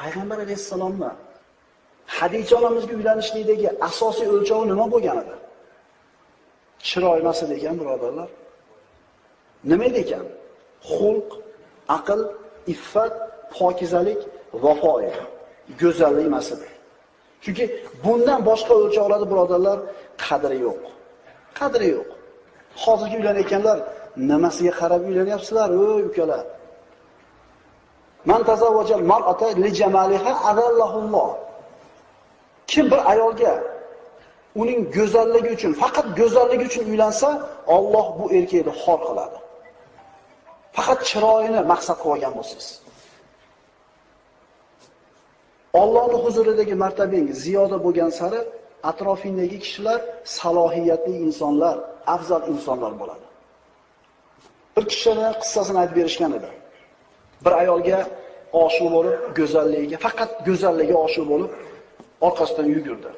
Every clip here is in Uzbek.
Payg'ambar alayhissalomni hadicha onamizga uylanishlikdagi asosiy o'lchovi nima bo'lgan edi? Chiroy emas edi ekan, birodarlar. Nima edi ekan? Xulq, aql, iffat, pokizalik, vafo ekan Go'zallik emas edi. Chunki bundan boshqa o'lchovlarda birodarlar qadri yo'q. Qadri yo'q. Hozirgi uylanayotganlar nimasiga qarab uylanyapsizlar, ey ukalar? Man tazawwajal mar'ata li jamaliha adallahulloh. Kim bir ayolga uning go'zalligi uchun, faqat go'zalligi uchun uylansa, Alloh bu erkakni xor qiladi. Faqat chiroyini maqsad qilib olgan bo'lsiz. Allohning huzuridagi martabangiz ziyoda bo'lgan sari atrofingdagi kishilar salohiyatli insonlar, afzal insonlar bo'ladi. Bir kishining qissasini aytib berishgan edi. Bir ayolga oshiq bo'lib, go'zalligiga, faqat go'zalligiga oshiq bo'lib, orqasidan yugurdi.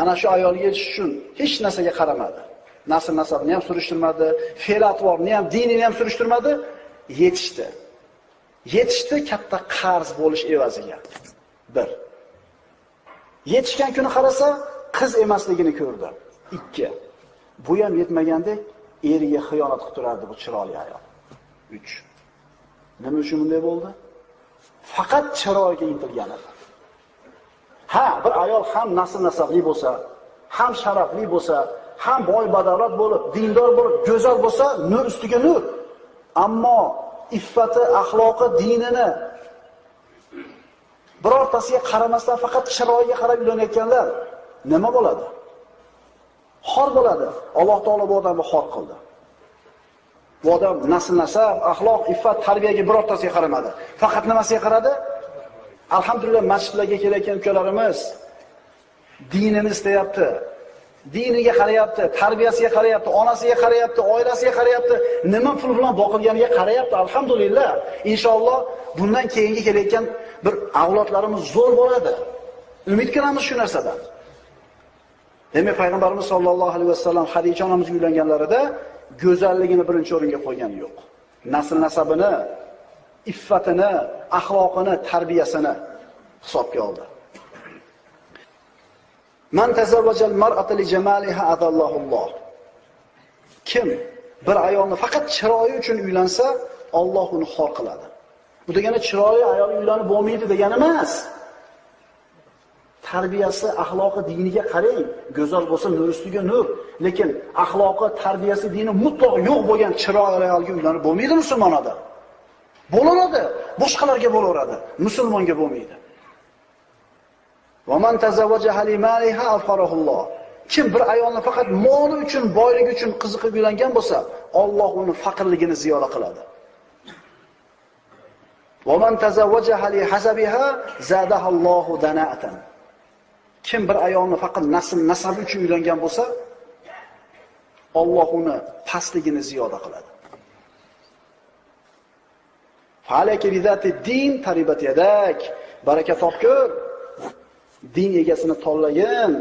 Ana shu ayolga yetish uchun hech narsaga qaramadi. Nasl nasabni ham surishtirmadi, fe'l atvorni ham, dinini ham surishtirmadi, yetishdi. Yetishdi katta qarz bo'lish evaziga. Bir. Yetishgan kuni qarasa, qiz emasligini ko'rdi. Ikki. Bu ham yetmagandek, eriga xiyonat qilib turardi bu chiroyli ayol. 3. Nima uchun bunday bo'ldi? Faqat chiroyga intilgani. Ha, bir ayol ham nasl nasabli bo'lsa, ham sharafli bo'lsa, ham boy badavlat bo'lib, dindor bo'lib, go'zal bo'lsa, nur ustiga nur. Ammo iffati, axloqi, dinini birortasiga qaramasdan faqat chiroyiga qarab uylanayotganlar nima bo'ladi? Xor bo'ladi. Alloh taolo bu odamni xor qildi. Bu odam nasl nasab, axloq, iffat, tarbiyaga birortasiga qaramadi. Faqat nimasiga qaradi? Alhamdulillah masjidlarga kelayotgan ukalarimiz dinini istayapti. Diniga qarayapti, tarbiyasiga qarayapti, onasiga qarayapti, oilasiga qarayapti, nima pul bilan boqilganiga qarayapti. Alhamdulillah. Inshaalloh bundan keyingi kelayotgan bir avlodlarimiz zo'r bo'ladi. Umid qilamiz shu narsadan. Demak, payg'ambarimiz sollallohu alayhi vasallam Xadija onamizga uylanganlarida go'zalligini birinchi o'ringa qo'ygani yo'q. Nasl nasabini, iffatini, axloqini, tarbiyasini hisobga oldi. Man tazawwajal mar'ata li jamaliha adallohulloh. Kim bir ayolni faqat chiroyi uchun uylansa, Alloh uni xor qiladi. Bu degani chiroyi ayol uylanib bo'lmaydi degani emas. Tarbiyasi, axloqi, diniga qarang. Go'zal bo'lsa nur ustiga nur, lekin axloqi, tarbiyasi, dini mutlaq yo'q bo'lgan chiroyli ayolga uylanib bo'lmaydi musulmon odam. Bo'laveradi, boshqalarga bo'laveradi, musulmonga bo'lmaydi. Va man tazawwaja limaliha afqarahulloh. Kim bir ayolni faqat moli uchun, boyligi uchun qiziqib uylangan bo'lsa, Alloh uni faqirligini ziyoda qiladi. Va man tazawwaja li hasabiha zadahallohu dana'atan. Kim bir ayolni faqat nasl nasabi uchun uylangan bo'lsa, Alloh uni pastligini ziyoda qiladi. Falaka bizati din taribat yadak. Baraka topkur. Din egasini tanlagin.